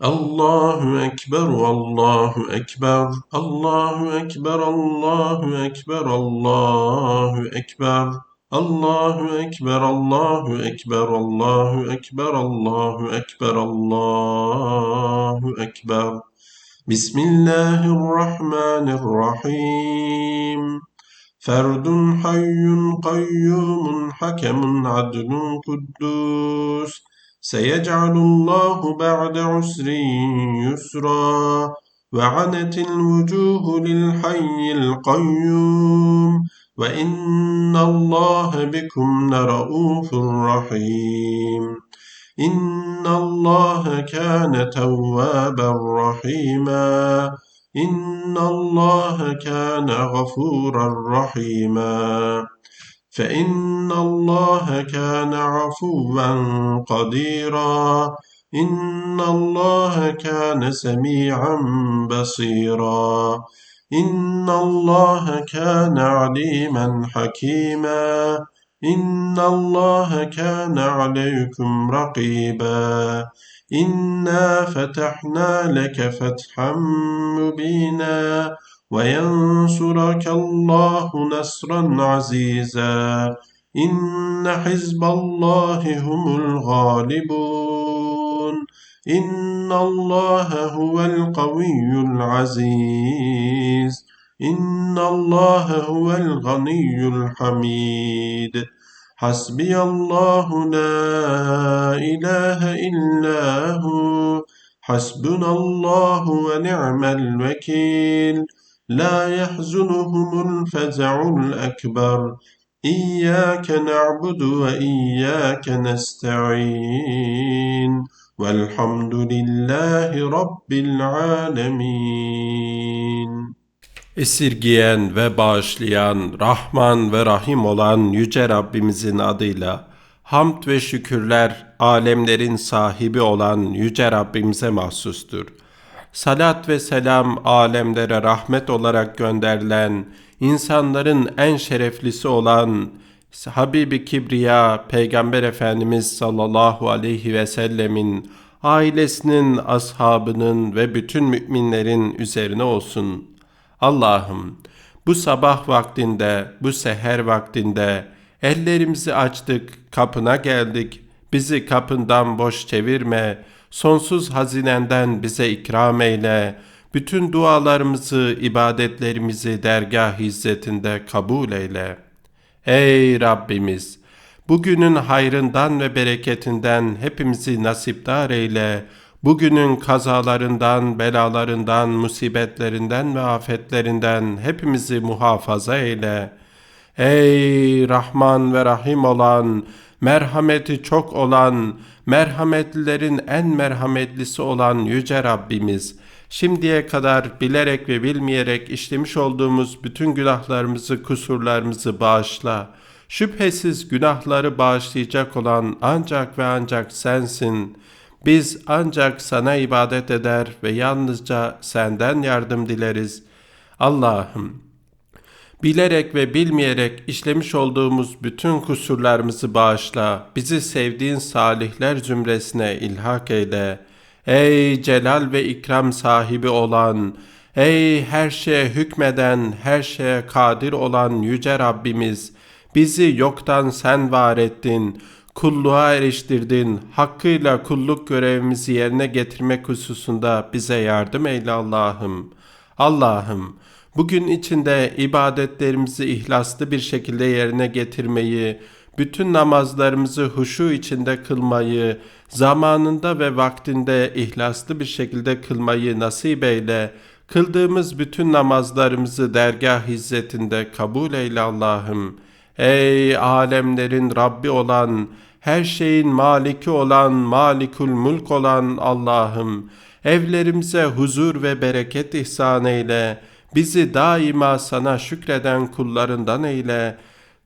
Allahu ekber, Allahu ekber, Allahu ekber, Allahu ekber, Allahu ekber. Allahu ekber, Allahu ekber, Allahu ekber, Allahu ekber, Allahu ekber. Bismillahirrahmanirrahim. Ferdun hayyun kayyumun hakemun adlun kuddus. سيجعل الله بعد عسر يسرا وعنت الوجوه للحي القيوم وإن الله بكم لرؤوف رحيم. إن الله كان توابا رحيما. إن الله كان غفورا رحيما. فإن الله كان عفوا قديرا. إن الله كان سميعا بصيرا. إن الله كان عليما حكيما. إن الله كان عليكم رقيبا. إنا فتحنا لك فتحا مبينا. وينصرك الله نصرا عزيزا إن حزب الله هم الغالبون إن الله هو القوي العزيز إن الله هو الغني الحميد حسبي الله لا إله إلا هو حسبنا الله ونعم الوكيل لا يحزنهم الفزع الأكبر إياك نعبد وإياك نستعين والحمد لله رب العالمين Esirgiyen ve bağışlayan, Rahman ve Rahim olan Yüce Rabbimizin adıyla hamd ve şükürler alemlerin sahibi olan Yüce Rabbimize mahsustur. Salat ve selam alemlere rahmet olarak gönderilen, insanların en şereflisi olan Habibi Kibriya Peygamber Efendimiz sallallahu aleyhi ve sellemin ailesinin, ashabının ve bütün müminlerin üzerine olsun. Allah'ım bu sabah vaktinde, bu seher vaktinde ellerimizi açtık, kapına geldik. Bizi kapından boş çevirme, sonsuz hazinenden bize ikram eyle. Bütün dualarımızı, ibadetlerimizi dergah izzetinde kabul eyle. Ey Rabbimiz! Bugünün hayrından ve bereketinden hepimizi nasipdar eyle. Bugünün kazalarından, belalarından, musibetlerinden ve afetlerinden hepimizi muhafaza eyle. Ey Rahman ve Rahim olan, merhameti çok olan, merhametlilerin en merhametlisi olan Yüce Rabbimiz, şimdiye kadar bilerek ve bilmeyerek işlemiş olduğumuz bütün günahlarımızı, kusurlarımızı bağışla. Şüphesiz günahları bağışlayacak olan ancak ve ancak sensin. Biz ancak sana ibadet eder ve yalnızca senden yardım dileriz. Allah'ım, bilerek ve bilmeyerek işlemiş olduğumuz bütün kusurlarımızı bağışla. Bizi sevdiğin salihler zümresine ilhak eyle. Ey celal ve ikram sahibi olan, ey her şeye hükmeden, her şeye kadir olan yüce Rabbimiz, bizi yoktan sen var ettin, kulluğa eriştirdin, hakkıyla kulluk görevimizi yerine getirmek hususunda bize yardım eyle Allah'ım. Allah'ım, bugün içinde ibadetlerimizi ihlaslı bir şekilde yerine getirmeyi, bütün namazlarımızı huşu içinde kılmayı, zamanında ve vaktinde ihlaslı bir şekilde kılmayı nasip eyle. Kıldığımız bütün namazlarımızı dergah hizmetinde kabul eyle Allah'ım. Ey alemlerin Rabbi olan, her şeyin maliki olan, malikul mulk olan Allah'ım, evlerimize huzur ve bereket ihsan eyle, bizi daima sana şükreden kullarından eyle,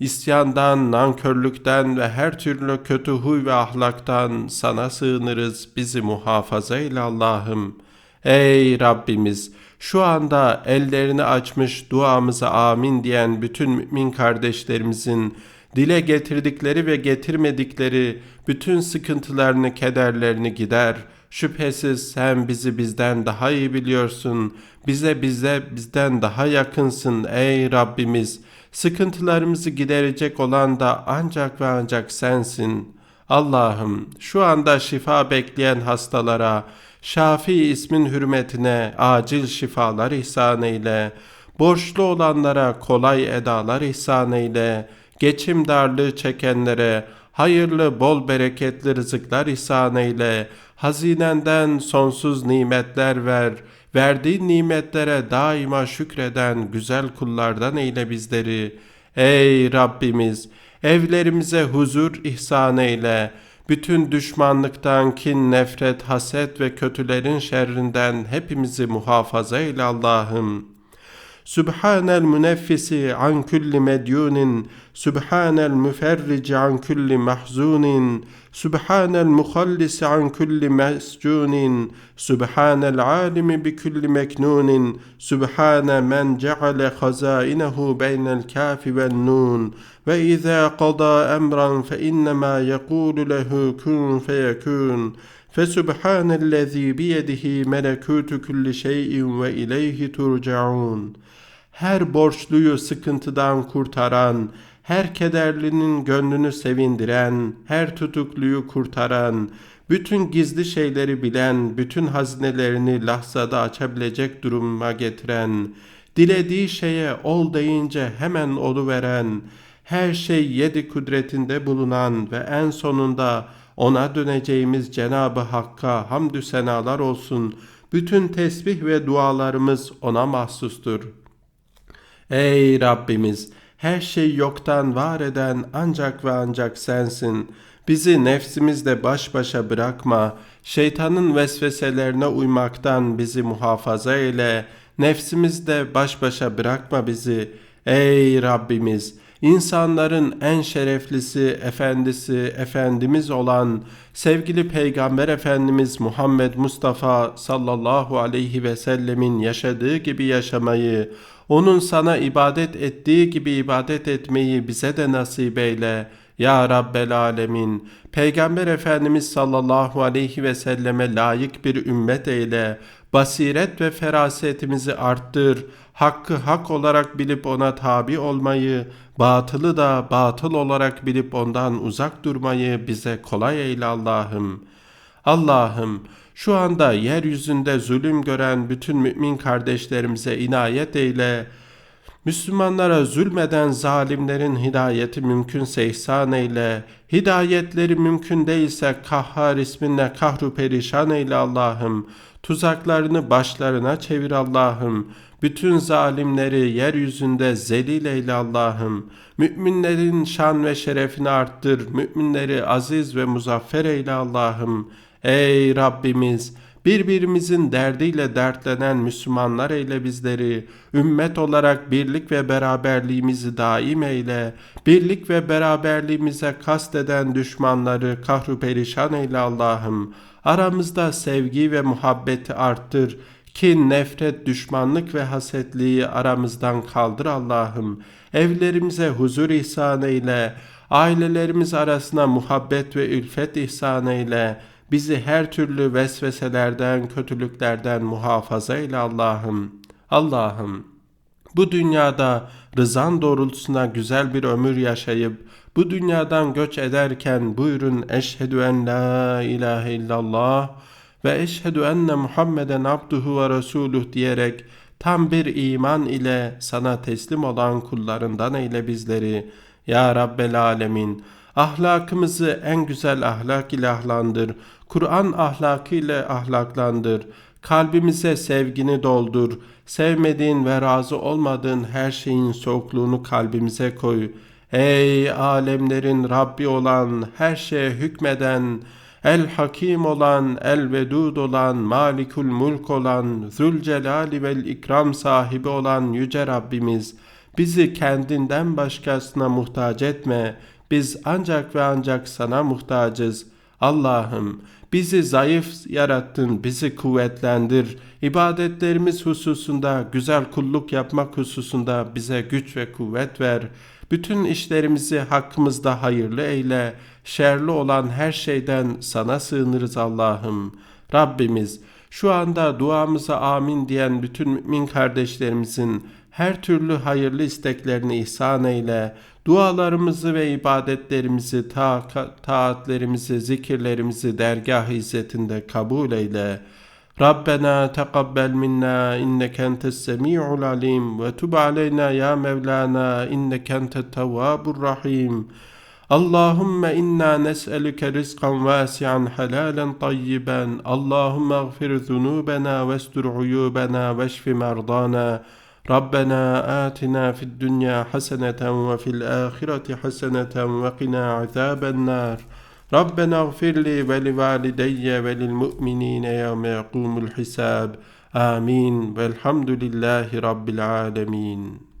İsyandan, nankörlükten ve her türlü kötü huy ve ahlaktan sana sığınırız, bizi muhafaza eyle Allah'ım. Ey Rabbimiz! Şu anda ellerini açmış duamıza amin diyen bütün mümin kardeşlerimizin dile getirdikleri ve getirmedikleri bütün sıkıntılarını, kederlerini gider. Şüphesiz sen bizi bizden daha iyi biliyorsun. Bize bize bizden daha yakınsın ey Rabbimiz. Sıkıntılarımızı giderecek olan da ancak ve ancak sensin. Allah'ım şu anda şifa bekleyen hastalara, Şafi ismin hürmetine acil şifalar ihsan eyle. Borçlu olanlara kolay edalar ihsan eyle. Geçim darlığı çekenlere hayırlı bol bereketli rızıklar ihsan eyle. Hazinenden sonsuz nimetler ver. Verdiğin nimetlere daima şükreden güzel kullardan eyle bizleri. Ey Rabbimiz! Evlerimize huzur ihsan eyle. Bütün düşmanlıktan, kin, nefret, haset ve kötülerin şerrinden hepimizi muhafaza eyle Allah'ım. سبحان المنفس عن كل مديون سبحان المفرج عن كل محزون سبحان المخلص عن كل مسجون سبحان العالم بكل مكنون سبحان من جعل خزائنه بين الكاف والنون. وإذا قضى أمرا فإنما يقول له كن فيكون. yekûlu lehu kun feyekûn, فسبحان الذي بيده ملكوت كل شيء وإليه ترجعون her borçluyu sıkıntıdan kurtaran, her kederlinin gönlünü sevindiren, her tutukluyu kurtaran, bütün gizli şeyleri bilen, bütün hazinelerini lahzada açabilecek duruma getiren, dilediği şeye ol deyince hemen oluveren, her şey yedi kudretinde bulunan ve en sonunda ona döneceğimiz Cenabı Hakk'a hamdü senalar olsun. Bütün tesbih ve dualarımız ona mahsustur. Ey Rabbimiz! Her şey yoktan var eden ancak ve ancak sensin. Bizi nefsimizle baş başa bırakma. Şeytanın vesveselerine uymaktan bizi muhafaza eyle. Nefsimizle baş başa bırakma bizi. Ey Rabbimiz! İnsanların en şereflisi, efendisi, efendimiz olan sevgili Peygamber Efendimiz Muhammed Mustafa sallallahu aleyhi ve sellemin yaşadığı gibi yaşamayı, onun sana ibadet ettiği gibi ibadet etmeyi bize de nasip eyle. Ya Rabbel Alemin, Peygamber Efendimiz sallallahu aleyhi ve selleme layık bir ümmet eyle. Basiret ve ferasetimizi arttır. Hakkı hak olarak bilip ona tabi olmayı, batılı da batıl olarak bilip ondan uzak durmayı bize kolay eyle Allah'ım. Allah'ım şu anda yeryüzünde zulüm gören bütün mümin kardeşlerimize inayet eyle. Müslümanlara zulmeden zalimlerin hidayeti mümkünse ihsan eyle. Hidayetleri mümkün değilse kahhar isminle kahru perişan eyle Allah'ım. Tuzaklarını başlarına çevir Allah'ım. Bütün zalimleri yeryüzünde zelil eyle Allah'ım. Müminlerin şan ve şerefini arttır. Müminleri aziz ve muzaffer eyle Allah'ım. Ey Rabbimiz! Birbirimizin derdiyle dertlenen Müslümanlar eyle bizleri. Ümmet olarak birlik ve beraberliğimizi daim eyle. Birlik ve beraberliğimize kasteden düşmanları kahru perişan eyle Allah'ım. Aramızda sevgi ve muhabbeti arttır. Kin, nefret, düşmanlık ve hasetliği aramızdan kaldır Allah'ım. Evlerimize huzur ihsan eyle. Ailelerimiz arasına muhabbet ve ülfet ihsan eyle. Bizi her türlü vesveselerden, kötülüklerden muhafaza eyle Allah'ım. Allah'ım bu dünyada rızan doğrultusuna güzel bir ömür yaşayıp bu dünyadan göç ederken buyurun eşhedü en la ilahe illallah ve eşhedü enne Muhammeden abduhu ve resuluh diyerek tam bir iman ile sana teslim olan kullarından eyle bizleri. Ya Rabbel Alemin, ahlakımızı en güzel ahlak ile Kur'an ahlakı ile ahlaklandır, kalbimize sevgini doldur, sevmediğin ve razı olmadığın her şeyin soğukluğunu kalbimize koy. Ey alemlerin Rabbi olan, her şeye hükmeden, El Hakim olan, El Vedud olan, Malikul Mulk olan, Zülcelali vel İkram sahibi olan Yüce Rabbimiz, bizi kendinden başkasına muhtaç etme. Biz ancak ve ancak sana muhtacız. Allah'ım bizi zayıf yarattın, bizi kuvvetlendir. İbadetlerimiz hususunda, güzel kulluk yapmak hususunda bize güç ve kuvvet ver. Bütün işlerimizi hakkımızda hayırlı eyle. Şerli olan her şeyden sana sığınırız Allah'ım. Rabbimiz şu anda duamıza amin diyen bütün mümin kardeşlerimizin her türlü hayırlı isteklerini ihsan eyle dualarımızı ve ibadetlerimizi, ta taatlerimizi, zikirlerimizi dergah izzetinde kabul eyle. Rabbena tekabbel minna inneke entes semi'ul alim ve tub aleyna ya Mevlana inneke entet tevvabur rahim. Allahümme inna nes'elüke rizkan vasi'an helalen tayyiben. Allahümme gfir zunubena ve estur uyubena ve şfi merdana. ربنا آتنا في الدنيا حسنة وفي الآخرة حسنة وقنا عذاب النار. ربنا اغفر لي ولوالدي وللمؤمنين يوم يقوم الحساب. آمين. والحمد لله رب العالمين.